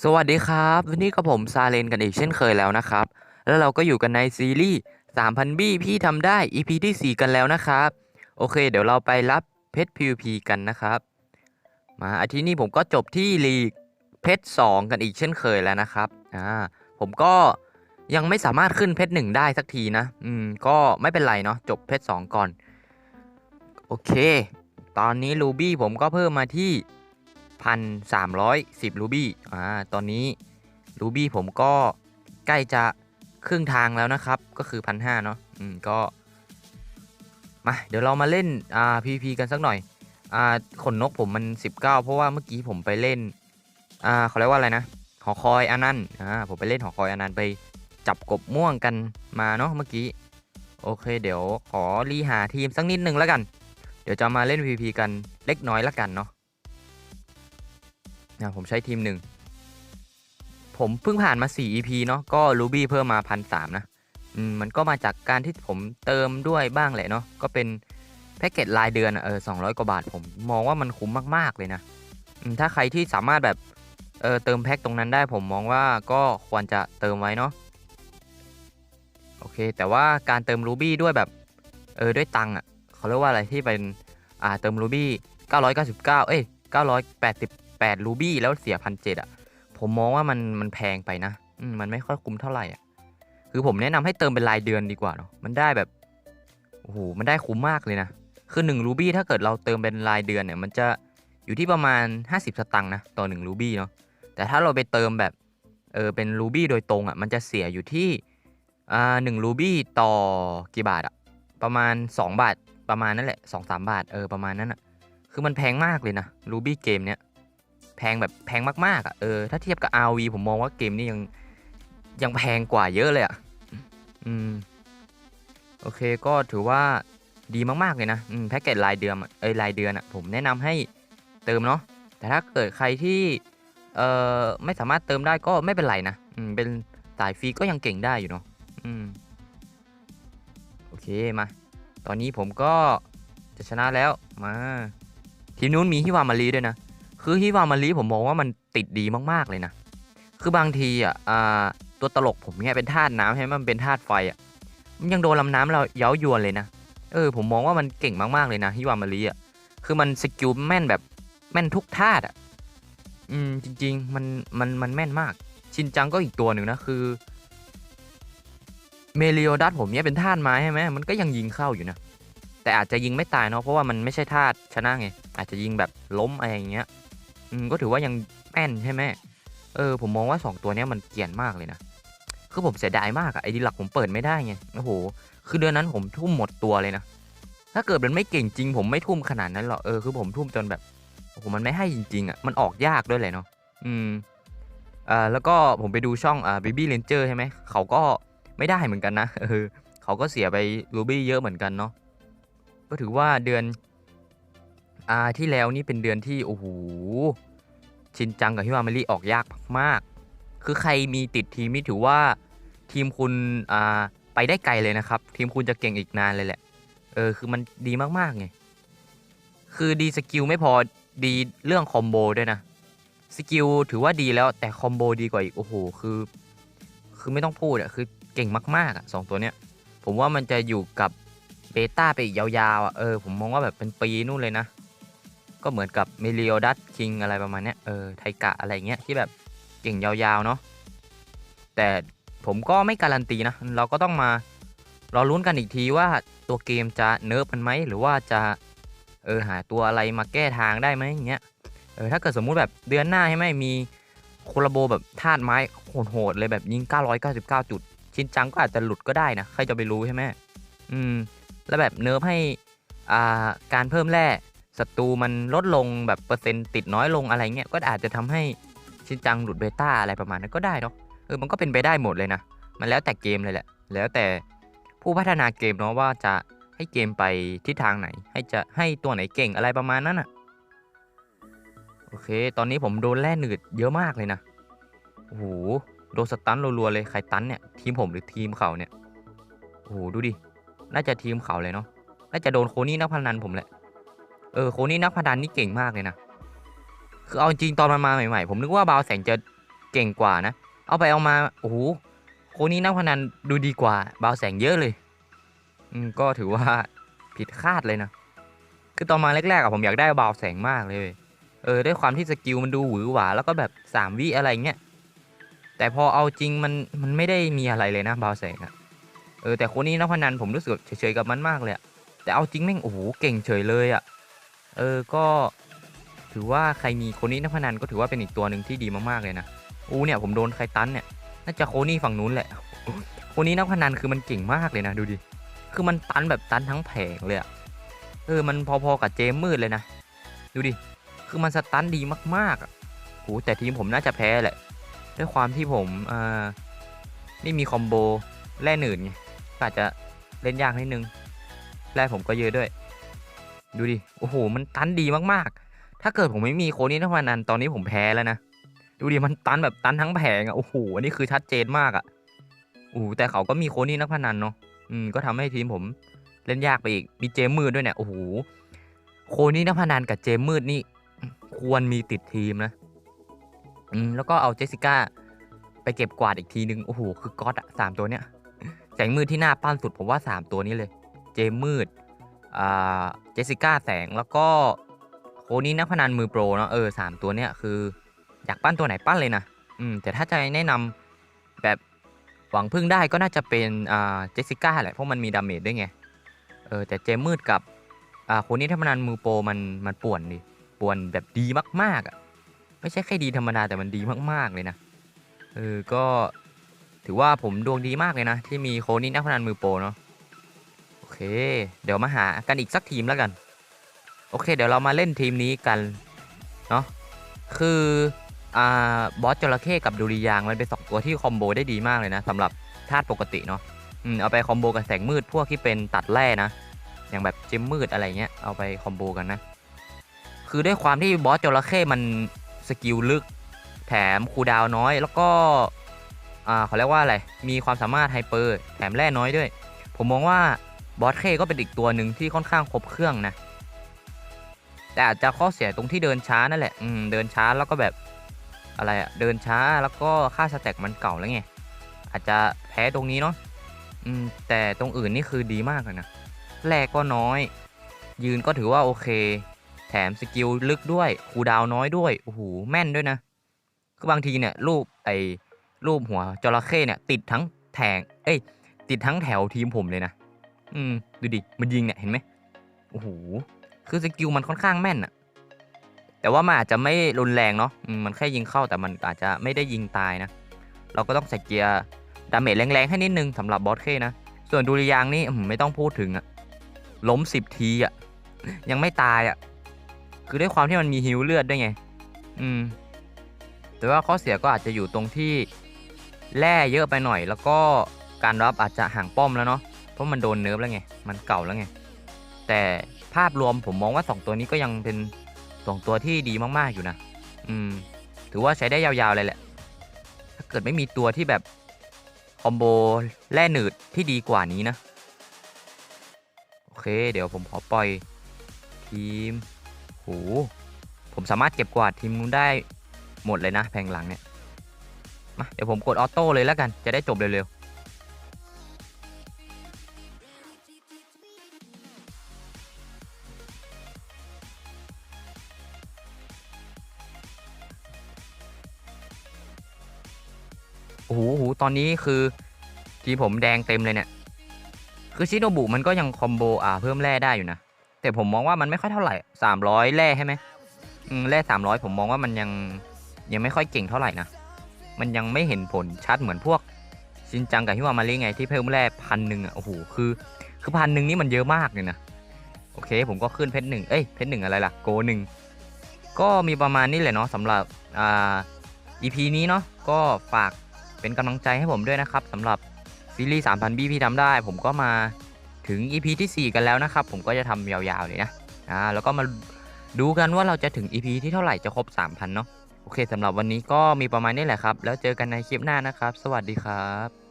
สวัสดีครับวันนี้กับผมซาเลนกันอีกเช่นเคยแล้วนะครับ แล้วเราก็อยู่กันในซีรีส์ 3,000 บี้พี่ทำได้ EP ที่ 4 กันแล้วนะครับ โอเค เดี๋ยวเราไปรับเพชร PVP กันนะครับ มาอาทิตย์นี้ผมก็จบที่ลีกเพชร 2 กันอีกเช่นเคยแล้วนะครับอ่าผมก็ยังไม่สามารถขึ้นเพชร 1 ได้สักทีนะ อืม ก็ไม่เป็นไรเนาะจบเพชร 2 ก่อน โอเค ตอนนี้รูบี้ผมก็เพิ่มมาที่ พันสามร้อยสิบรูบี้ อ่า ตอนนี้รูบี้ผมก็ใกล้จะครึ่งทางแล้วนะครับ ก็คือพันห้าเนาะ อืม ก็ มา เดี๋ยวเรามาเล่น อ่า PVP กันสักหน่อย อ่า ขนนกผมมัน 19 เพราะว่าเมื่อกี้ผมไปเล่น อ่าเขาเรียกว่าอะไรนะ หอคอยอันนั้นอ่า ผมไปเล่นหอคอยอันนั้นไปจับกบม่วงกันมาเนาะเมื่อกี้ โอเค เดี๋ยวขอรีหาทีมสักนิดนึงแล้วกัน เดี๋ยวจะมาเล่น PVP กันเล็กน้อยแล้วกันเนาะ นะผมใช้ทีมหนึ่งผมเพิ่งผ่านมา 4 EP เนาะก็รูบี้เพิ่มมาพันสามนะอืมมันก็มาจากการที่ผมเติมด้วยบ้างแหละเนาะก็เป็นแพ็กเกจรายเดือนเออสองกว่าบาท ผมมองว่ามันคุ้มมาก ๆ เลยนะถ้าใครที่สามารถแบบเออเติมแพ็กตรงนั้นได้ผมมองว่าก็ควรจะเติมไว้เนาะโอเค แต่ว่าการเติมรูบี้ด้วยแบบเออด้วยตังค์อะเขาเรียกว่าอะไรที่เป็นอ่าเติมรูบี้999 เอ้ย 988รูบี้แล้วเสียพันเจ็ดอะ ผมมองว่ามันมันแพงไปนะมันไม่ค่อยคุ้มเท่าไหร่อะ คือผมแนะนำให้เติมเป็นรายเดือนดีกว่าเนาะ มันได้แบบ โอ้โห มันได้คุ้มมากเลยนะ คือ1รูบี้ถ้าเกิดเราเติมเป็นรายเดือนเนี่ย มันจะอยู่ที่ประมาณ 50 สตังค์นะ ต่อ1รูบี้เนาะ แต่ถ้าเราไปเติมแบบเออเป็นรูบี้โดยตรงอะ มันจะเสียอยู่ที่อ่าหนึ่งรูบี้ต่อกี่บาทอะประมาณ 2 บาท ประมาณนั่นแหละ2อสบาท เออ ประมาณนั้นอะคือมันแพงมากเลยนะรูบี้เกมเนี้ย พงแบบแพงมากๆอะเออถ้าเทียบกับ RV ผมมองว่าเกมนี้ยังยังแพงกว่าเยอะเลยอะอืมโอเคก็ถือว่าดีมากๆเลยนะอืมแพ็กเกจรายเดือนเอ้ยรายเดือนอะผมแนะนำให้เติมเนาะแต่ถ้าเกิดใครที่เอ่อไม่สามารถเติมได้ก็ไม่เป็นไรนะอืมเป็นสายฟรีก็ยังเก่งได้อยู่เนาะอืมโอเคมา ตอนนี้ผมก็จะชนะแล้วมาทีมนู้นมีฮิวามารีด้วยนะ คือฮิวามารีผมมองว่ามันติดดีมากๆเลยนะ คือบางทีอะตัวตลกผมเนี่ยเป็นธาตุน้ำใช่ไหมมันเป็นธาตุไฟอะ มันยังโดนลำน้ำเราเย้ายวนเลยนะ เออ ผมมองว่ามันเก่งมากๆเลยนะฮิวามารีอะ คือมันสกิลแม่นแบบแม่นทุกธาตุอะ อืมจริง ๆ มันมันมันแม่นมาก ชินจังก็อีกตัวหนึ่งนะคือเมลิโอดัสผมเนี่ยเป็นธาตุไม้ใช่ไหมมันก็ยังยิงเข้าอยู่นะ แต่อาจจะยิงไม่ตายเนาะเพราะว่ามันไม่ใช่ธาตุชนะไง อาจจะยิงแบบล้มอะไรอย่างเงี้ย อืมก็ถือว่ายังแม่นใช่ไหมเออผมมองว่า 2 ตัวนี้มันเกรียนมากเลยนะ คือผมเสียดายมากอะไอดีหลักผมเปิดไม่ได้ไงโอ้โห คือเดือนนั้นผมทุ่มหมดตัวเลยนะ ถ้าเกิดมันไม่เก่งจริง ผมไม่ทุ่มขนาดนั้นหรอกเออคือผมทุ่มจนแบบโอ้โหมันไม่ให้จริงๆอะมันออกยากด้วยเลยเนาะอืมอ่าแล้วก็ผมไปดูช่องอ่า Baby Ranger ใช่ไหมเขาก็ไม่ได้เหมือนกันนะเออเขาก็เสียไปรูบี้เยอะเหมือนกันเนาะก็ถือว่าเดือน อ่าที่แล้วนี่เป็นเดือนที่โอ้โหชินจังกับฮิวามารีออกยากมาก คือใครมีติดทีมนี่ถือว่าทีมคุณอ่าไปได้ไกลเลยนะครับ ทีมคุณจะเก่งอีกนานเลยแหละ เออคือมันดีมากๆไง คือดีสกิลไม่พอดีเรื่องคอมโบด้วยนะ สกิลถือว่าดีแล้วแต่คอมโบดีกว่าอีก โอ้โห คือ คือไม่ต้องพูดอะคือเก่งมากๆอะสองตัวเนี้ย ผมว่ามันจะอยู่กับเบต้าไปอีกยาวๆอะเออผมมองว่าแบบเป็นปีนู่นเลยนะ ก็เหมือนกับเมลิโอดัสคิงอะไรประมาณนี้เออไทกะอะไรเงี้ยที่แบบเก่งยาวๆเนาะแต่ผมก็ไม่การันตีนะ เราก็ต้องมา รอลุ้นกันอีกทีว่าตัวเกมจะเนิร์ฟมันไหมหรือว่าจะเออหาตัวอะไรมาแก้ทางได้ไหมอย่างเงี้ยเออถ้าเกิดสมมุติแบบเดือนหน้าใช่ไหมมีโคลาโบแบบธาตุไม้โหดๆเลยแบบยิง 999 จุด ชิ้นจังก็อาจจะหลุดก็ได้นะ ใครจะไปรู้ใช่ไหมอืม แล้วแบบเนิร์ฟให้อ่าการเพิ่มแร่ ศัตรูมันลดลงแบบเปอร์เซ็นต์ติดน้อยลงอะไรเงี้ยก็อาจจะทำให้ชินจังหลุดเบต้าอะไรประมาณนั้นก็ได้เนาะเออมันก็เป็นไปได้หมดเลยนะ มันแล้วแต่เกมเลยแหละ แล้วแต่ผู้พัฒนาเกมเนาะว่าจะให้เกมไปทิศทางไหน ให้จะให้ตัวไหนเก่งอะไรประมาณนั้นอะโอเค ตอนนี้ผมโดนแร่หนืดเยอะมากเลยนะโอ้โหโดนสตันรัวๆเลยใครตันเนี่ยทีมผมหรือทีมเขาเนี่ยโอ้โหดูดิน่าจะทีมเขาเลยเนาะน่าจะโดนโคนี่นักพนันผมแหละ เออโคนี่นักพนันนี่เก่งมากเลยนะ คือเอาจริงตอนมันมาใหม่ๆ ผมนึกว่าบาวแสงจะเก่งกว่านะ เอาไปเอามา โอ้โห โคนี้นักพนันดูดีกว่าบาวแสงเยอะเลย อืมก็ถือว่าผิดคาดเลยนะ คือตอนมาแรกๆอะผมอยากได้บาวแสงมากเลย เออด้วยความที่สกิลมันดูหวือหวาแล้วก็แบบสามวิอะไรเงี้ย แต่พอเอาจริงมันมันไม่ได้มีอะไรเลยนะบาวแสงอะเออแต่คนนี้นักพนันผมรู้สึกเฉยๆกับมันมากเลยอะแต่เอาจริงแม่งโอ้โหเก่งเฉยเลยอะ เออก็ถือว่าใครมีคนนี้นักพนันก็ถือว่าเป็นอีกตัวหนึ่งที่ดีมากๆเลยนะอู้เนี่ยผมโดนใครตันเนี่ยน่าจะโคนี่ฝั่งนู้นแหละโคนี่นักพนันคือมันเก่งมากเลยนะดูดิคือมันตันแบบตันทั้งแผงเลยอะเออมันพอๆกับเจมมืดเลยนะดูดิคือมันสตันดีมากๆอะโหแต่ทีมผมน่าจะแพ้แหละ ด้วยความที่ผมอ่าไม่มีคอมโบแร่หนืดไงอาจจะเล่นยากนิดนึงแร่ผมก็เยอะด้วย ดูดิ โอ้โห มันตันดีมากๆ ถ้าเกิดผมไม่มีโคนี้ทั้งวันนั้น ตอนนี้ผมแพ้แล้วนะ ดูดิ มันตันแบบตันทั้งแผงอะโอ้โห อันนี้คือชัดเจนมากอะโอ้แต่เขาก็มีโคนี่นักพนันเนาะ อืม ก็ทำให้ทีมผมเล่นยากไปอีก มีเจมมืดด้วยเนี่ย โอ้โห โคนี่นักพนันกับเจมมืดนี่ ควรมีติดทีมนะ อืม แล้วก็เอาเจสสิก้าไปเก็บกวาดอีกทีนึง โอ้โห คือก๊อตอะสามตัวเนี้ย แสงมืดที่หน้าปั้นสุดผมว่าสามตัวนี้เลย เจมมืด เจสสิก้าแสงแล้วก็โคนี่นักพนันมือโปรเนาะเออสามตัวเนี้ยคือ อยากปั้นตัวไหนปั้นเลยนะอืมแต่ถ้าจะแนะนำแบบหวังพึ่งได้ก็น่าจะเป็นเจสสิก้าแหละเพราะมันมีดาเมจด้วยไงเออแต่เจมมืดกับโคนี่นักพนันมือโปรมันมันป่วนดิป่วนแบบดีมากๆอะไม่ใช่แค่ดีธรรมดาแต่มันดีมากๆเลยนะเออก็ถือว่าผมดวงดีมากเลยนะ ที่มีโคนี่นักพนันมือโปรเนาะ เค เดี๋ยวมาหากันอีกสักทีมแล้วกัน โอเค เดี๋ยวเรามาเล่นทีมนี้กัน เนาะคืออ่าบอสจระเข้กับดุริยางมันเป็นสองตัวที่คอมโบได้ดีมากเลยนะสำหรับธาตุปกติเนาะอืมเอาไปคอมโบกับแสงมืดพวกที่เป็นตัดแร่นะ อย่างแบบเจมมืดอะไรเงี้ยเอาไปคอมโบกันนะ คือด้วยความที่บอสจระเข้มันสกิลลึก แถมคูดาวน์น้อยแล้วก็อ่าเขาเรียกว่าอะไร มีความสามารถไฮเปอร์ แถมแร่น้อยด้วย ผมมองว่า บอสเคก็เป็นอีกตัวหนึ่งที่ค่อนข้างครบเครื่องนะ แต่อาจจะข้อเสียตรงที่เดินช้านั่นแหละอืมเดินช้าแล้วก็แบบอะไรอะเดินช้าแล้วก็ค่าสแต็กมันเก่าแล้วไงอาจจะแพ้ตรงนี้เนาะอืมแต่ตรงอื่นนี่คือดีมากเลยนะแรกก็น้อย ยืนก็ถือว่าโอเค แถมสกิลลึกด้วยคูดาวน์น้อยด้วยโอ้โหแม่นด้วยนะคือบางทีเนี่ยรูปไอ้รูปหัวจระเข้เนี่ยติดทั้งแถงเอ้ยติดทั้งแถวทีมผมเลยนะ อืมดูดิ มันยิงเนี่ยเห็นไหมโอ้โห คือสกิลมันค่อนข้างแม่นอะแต่ว่ามันอาจจะไม่รุนแรงเนาะมันแค่ยิงเข้าแต่มันอาจจะไม่ได้ยิงตายนะ เราก็ต้องใส่เกียร์ดาเมจแรงๆให้นิดนึงสำหรับบอสเคนะ ส่วนดูริยางนี่มไม่ต้องพูดถึงอะล้มสิบทีอะยังไม่ตายอะคือด้วยความที่มันมีฮิวเลือดด้วยไง อืม แต่ว่าข้อเสียก็อาจจะอยู่ตรงที่แร่เยอะไปหน่อย แล้วก็การรับอาจจะห่างป้อมแล้วเนาะ เพราะมันโดนเนิร์ฟแล้วไง มันเก่าแล้วไง แต่ภาพรวมผมมองว่า 2 ตัวนี้ก็ยังเป็น 2 ตัวที่ดีมากๆอยู่นะ อืม ถือว่าใช้ได้ยาวๆเลยแหละ ถ้าเกิดไม่มีตัวที่แบบคอมโบแร่หนืดที่ดีกว่านี้นะ โอเค เดี๋ยวผมขอปล่อยทีมโหผมสามารถเก็บกวาดทีมนู้นได้หมดเลยนะแผงหลังเนี่ย มา เดี๋ยวผมกดออโต้เลยแล้วกัน จะได้จบเร็วๆ อ้โหโอ้โหตอนนี้คือทีผมแดงเต็มเลยเนี่ย คือชิโนบุมันก็ยังคอมโบอ่าเพิ่มแร่ได้อยู่นะ แต่ผมมองว่ามันไม่ค่อยเท่าไหร่สามร้อยแร่ใช่ไหมอืมแร่สามร้อยผมมองว่ามันยังยังไม่ค่อยเก่งเท่าไหร่นะ มันยังไม่เห็นผลชัดเหมือนพวกชินจังกับฮิวามาริไงที่เพิ่มแร่พันหนึ่งอะโอ้โหคือ คือพันหนึ่งนี่มันเยอะมากเลยนะโอเค ผมก็ขึ้นเพชรหนึ่งเอ้ยเพชรหนึ่งอะไรล่ะโกหนึ่งก็มีประมาณนี้แหละเนาะสำหรับอ่า EP นี้เนาะก็ฝาก เป็นกำลังใจให้ผมด้วยนะครับสำหรับซีรีส์3,000 BP ทำได้ ผมก็มาถึง EP ที่ 4 กันแล้วนะครับ ผมก็จะทำยาวๆเลยนะอ่าแล้วก็มาดูกันว่าเราจะถึง EP ที่เท่าไหร่จะครบ 3,000 เนาะโอเคสำหรับวันนี้ก็มีประมาณนี้แหละครับ แล้วเจอกันในคลิปหน้านะครับ สวัสดีครับ